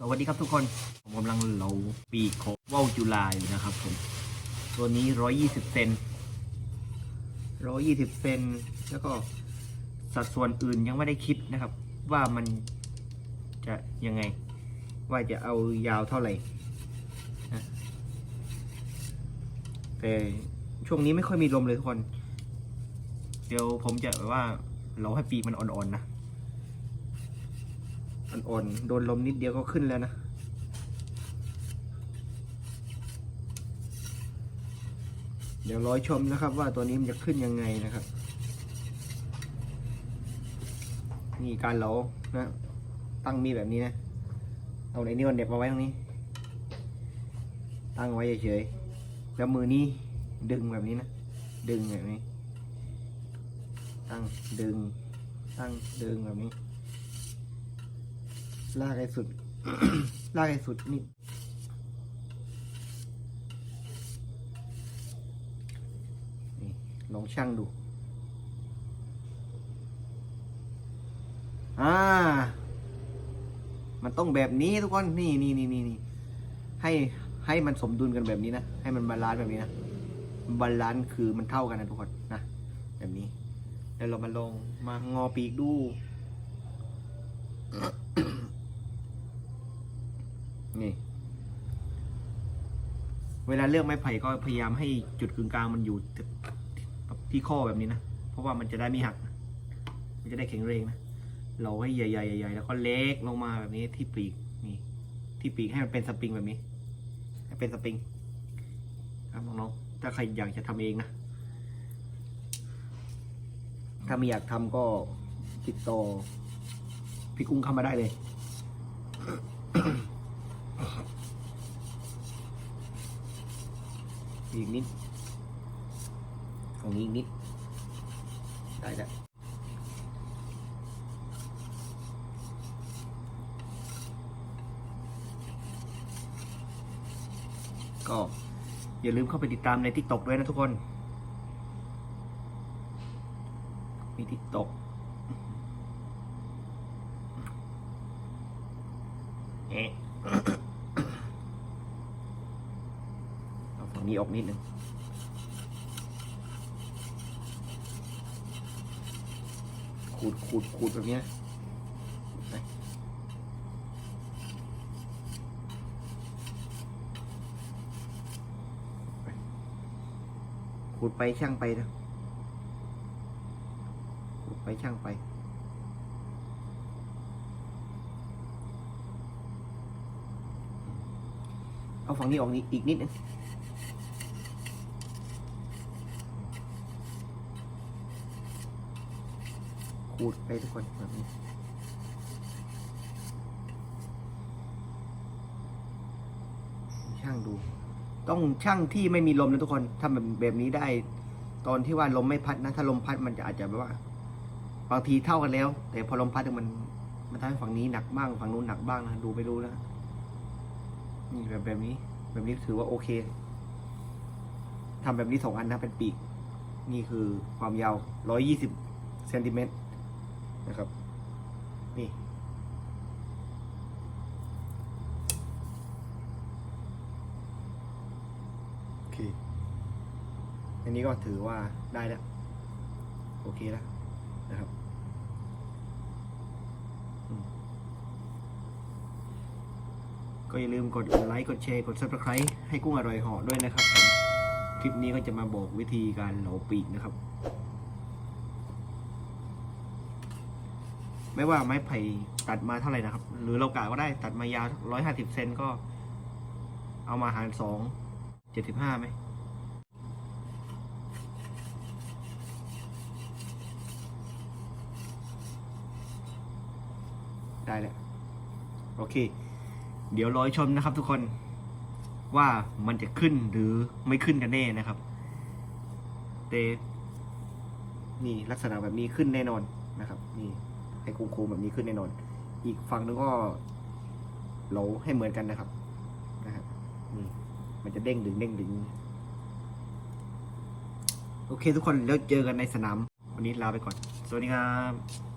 สวัสดีครับทุกคน ผมกำลังเหลาปีกของว่าวจุฬาอยู่นะครับผม ตัวนี้ร้อยยี่สิบเซนร้อยี่สิบเซนแล้วก็สัดส่วนอื่นยังไม่ได้คิดนะครับ ว่ามันจะยังไง ว่าจะเอายาวเท่าไหร่นะแต่ช่วงนี้ไม่ค่อยมีลมเลยทุกคน เดี๋ยวผมจะแบบว่าเราให้ปีกมันอ่อนๆนะ อ่อน โดนลมนิดเดียวก็ขึ้นแล้วนะ เดี๋ยวร้อยชมนะครับ ว่าตัวนี้มันจะขึ้นยังไงนะครับ นี่การเหลานะ ตั้งมีแบบนี้นะ เอาไอ้นี่มันเด็บมาไว้ตรงนี้ ตั้งไว้เฉยๆ แล้วมือนี้ดึงแบบนี้นะ ดึงแบบนี้ ตั้งดึง ตั้งดึงแบบนี้ ลากให้สุด ลากให้สุดนี่นี่ลองช่างดู อ่า มันต้องแบบนี้ทุกคน นี่นี่นี่นี่นี่ให้ให้มันสมดุลกันแบบนี้นะ ให้มันบาลานซ์แบบนี้นะ บาลานซ์คือมันเท่ากันนะทุกคนนะ แบบนี้ แล้วเรามาลงมางอปีกดู นี่ เวลาเลือกไม้ไผ่ก็พยายามให้จุดกึ่งกลางมันอยู่ที่ข้อแบบนี้นะ เพราะว่ามันจะได้ไม่หัก มันจะได้แข็งแรงนะ เราให้ใหญ่ๆใหญ่ๆแล้วก็เล็กลงมาแบบนี้ที่ปีกนี่ที่ปีกให้มันเป็นสปริงแบบนี้ให้เป็นสปริง ครับน้องๆถ้าใครอยากจะทำเองนะถ้าไม่อยากทำก็ติดต่อพี่กุ้งเข้ามาได้เลย อีกนิดของนี้อีกนิด ได้แล้วก็อย่าลืมเข้าไปติดตามใน t ิ k t o k ด้วยนะทุกคน มี t ิ k t o k เอ๊ะ เอาฝั่งนี้ออกนิดนึงขูดขูดขูดแบบนี้ขูดไปช่างไปนะขูดไปช่างไป เอาฝั่งนี้ออกนิดอีกนิดนึง ขูดไปทุกคนแบบนี้ช่างดู ต้องช่างที่ไม่มีลมนะทุกคนทำแบบแบบนี้ได้ ตอนที่ว่าลมไม่พัดนะ ถ้าลมพัดมันจะอาจจะแบบว่า บางทีเท่ากันแล้ว แต่พอลมพัดมันมันทำให้ฝั่งนี้หนักบ้างฝั่งนู้นหนักบ้างนะดูไม่รู้นะนี่แบบแบบนี้ แบบนี้ถือว่าโอเคทำแบบนี้สองอันนะเป็นปีก นี่คือความยาวร้อยยี่สิบเซนติเมตร นะครับ นี่ โอเค อันนี้ก็ถือว่าได้แล้ว โอเคแล้วนะครับก็อย่าลืมกดไลค์ กดแชร์ กด subscribe ให้กุ้งอร่อยหาะด้วยนะครับ คลิปนี้ก็จะมาบอกวิธีการเหลาปีกนะครับ ไม่ว่าไม้ไผ่ตัดมาเท่าไหร่นะครับ หรือเรากะก็ได้ตัดมายาวร้อยห้าสิบเซนก็ เอามาหารสองเจ็ดสิบห้าไหมได้แล้วโอเค เดี๋ยวรอยชมนะครับทุกคนว่ามันจะขึ้นหรือไม่ขึ้นกันแน่นะครับเตนี่ลักษณะแบบนี้ขึ้นแน่นอนนะครับ นี่ ให้โค้งๆแบบนี้ขึ้นแน่นอน อีกฝั่งนึงก็โหลให้เหมือนกันนะครับนะฮะนี่มันจะเด้งดึงเด้งดึง โอเคทุกคนแล้วเจอกันในสนาม วันนี้ลาไปก่อน สวัสดีครับ